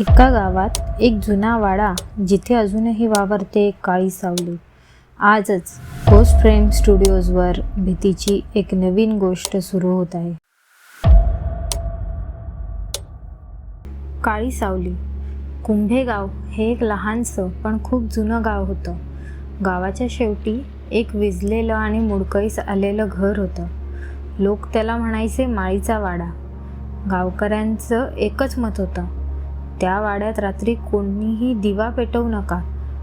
एका गावात एक जुना वाडा जिथे अजूनही वावरते एक काळी सावली. आजच पोस्ट फ्रेम स्टुडिओजवर भीतीची एक नवीन गोष्ट सुरू होत आहे. काळी सावली. कुंभे गाव हे एक लहानसं पण खूप जुनं गाव होतं. गावाच्या शेवटी एक विजलेलं आणि मुडकळीस आलेलं घर होतं. लोक त्याला म्हणायचे माळीचा वाडा. गावकऱ्यांचं एकच मत होतं. त्या वाड्यात रात्री कोणीही दिवा पेटवू नका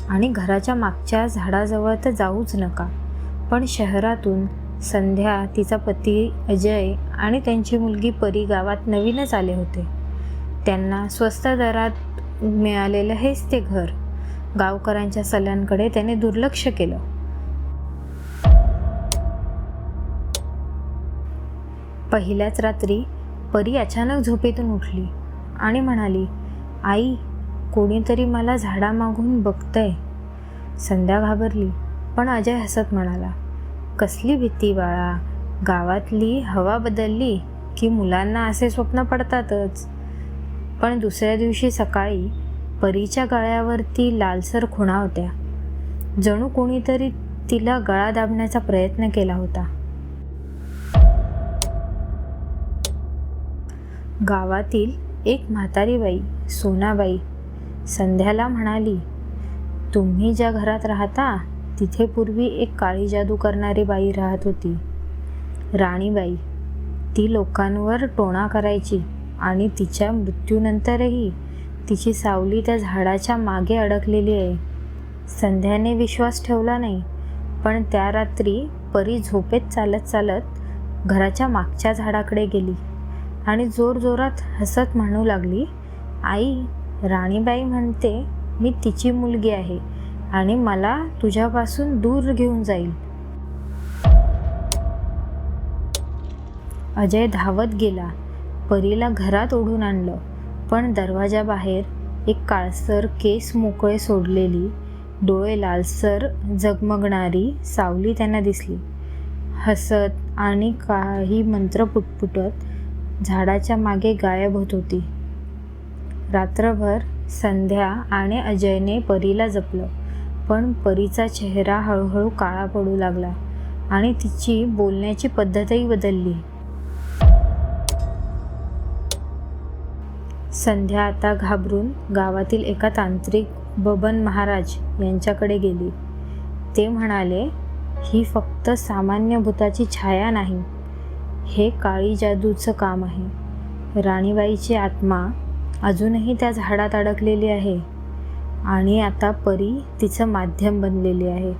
आणि घराच्या मागच्या झाडाजवळ तर जाऊच नका. पण शहरातून संध्या तिचा पती अजय आणि त्यांची मुलगी परी गावात नवीनच आले होते. त्यांना स्वस्त दरात मिळालेलं हेच ते घर. गावकऱ्यांच्या सल्ल्यांकडे त्याने दुर्लक्ष केलं. पहिल्याच रात्री परी अचानक झोपेतून उठली आणि म्हणाली आई कोणीतरी मला झाडामागून बघतंय. संध्या घाबरली पण अजय हसत म्हणाला कसली भीती बाळा गावातली हवा बदलली की मुलांना असे स्वप्न पडतातच. पण दुसऱ्या दिवशी सकाळी परीच्या गळ्यावरती लालसर खुणा होत्या. जणू कोणीतरी तिला गळा दाबण्याचा प्रयत्न केला होता. गावातील एक म्हातारी बाई सोनाबाई संध्याला म्हणाली तुम्ही ज्या घरात राहता तिथे पूर्वी एक काळी जादू करणारी बाई राहत होती. राणीबाई ती लोकांवर टोणा करायची आणि तिच्या मृत्यूनंतरही तिची सावली त्या झाडाच्या मागे अडकलेली आहे. संध्याने विश्वास ठेवला नाही पण त्या रात्री परी झोपेत चालत चालत घराच्या मागच्या झाडाकडे गेली. आणि जोरजोरात हसत म्हणू लागली आई राणीबाई म्हणते मी तिची मुलगी आहे आणि मला तुझ्यापासून दूर घेऊन जाईल. अजय धावत गेला परीला घरात ओढून आणलं पण दरवाजाबाहेर एक काळसर केस मोकळे सोडलेली डोळे लालसर जगमगणारी सावली त्यांना दिसली. हसत आणि काही मंत्र पुटपुटत झाडाच्या मागे गायब होत होती. रात्रभर संध्या आणि अजयने परीला जपलं पण परीचा चेहरा हळूहळू काळा पडू लागला आणि तिची बोलण्याची पद्धतही बदलली. संध्या आता घाबरून गावातील एका तांत्रिक बबन महाराज यांच्याकडे गेली. ते म्हणाले ही फक्त सामान्य भूताची छाया नाही. हे काळी जादूचं काम आहे. राणीबाईची आत्मा अजूनही त्या झाडात अडकलेली आहे आणि आता परी तिचं माध्यम बनलेली आहे.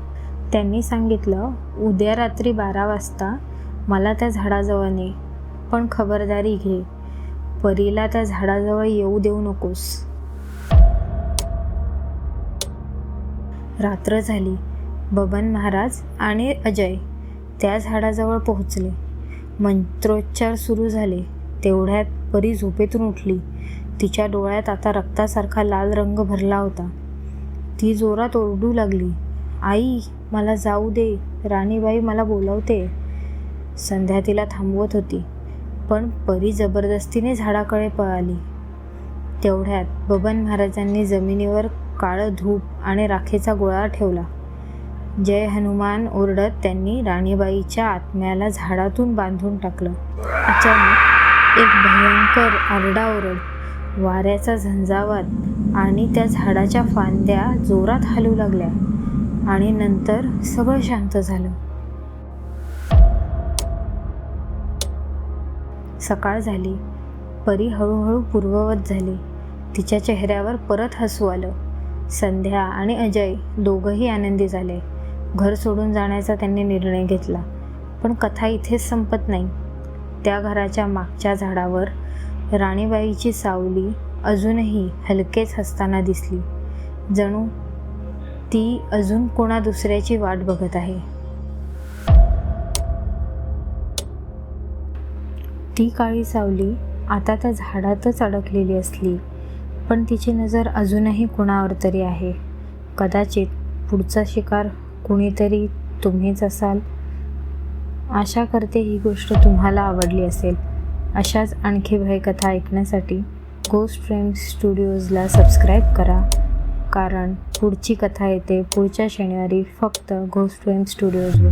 त्यांनी सांगितलं उद्या रात्री बारा वाजता मला त्या झाडाजवळ ने पण खबरदारी घे. परीला त्या झाडाजवळ येऊ देऊ नकोस. रात्र झाली. बबन महाराज आणि अजय त्या झाडाजवळ पोहोचले. मंत्रोच्चार सुरू झाले. तेवढ्यात परी झोपेतून उठली. तिच्या डोळ्यात आता रक्तासारखा लाल रंग भरला होता. ती जोरात ओरडू लागली. आई मला जाऊ दे. राणीबाई मला बोलवते. संध्या तिला थांबवत होती. पण परी जबरदस्तीने झाडाकडे पळाली. तेवढ्यात बबन महाराजांनी जमिनीवर काळं धूप आणि राखेचा गोळा ठेवला. जय हनुमान ओरडत त्यांनी राणीबाईच्या आत्म्याला झाडातून बांधून टाकलं. अचानक एक भयंकर आरडाओरड वाऱ्याचा झंझावात आणि त्या झाडाच्या फांद्या जोरात हलू लागल्या आणि नंतर सगळं शांत झालं. सकाळ झाली. परी हळूहळू पूर्ववत झाली. तिच्या चेहऱ्यावर परत हसू आलं. संध्या आणि अजय दोघंही आनंदी झाले. घर सोडून जाण्याचा त्यांनी निर्णय घेतला. पण कथा इथेच संपत नाही. त्या घराच्या मागच्या झाडावर राणीबाईची सावली अजूनही हलकेच हसताना दिसली. जणू ती अजून कोणा दुसऱ्याची वाट बघत आहे. ती काळी सावली आता त्या झाडातच अडकलेली असली पण तिची नजर अजूनही कुणावर तरी आहे. कदाचित पुढचा शिकार कुणीतरी तुम्हीच असाल. आशा करते ही गोष्ट तुम्हाला आवडली असेल. अशाच आणखी भयकथा ऐकण्यासाठी गोस्ट फ्रेम स्टुडिओजला सबस्क्राईब करा. कारण पुढची कथा येते पुढच्या शनिवारी फक्त घोस्ट फ्रेम स्टुडिओजवर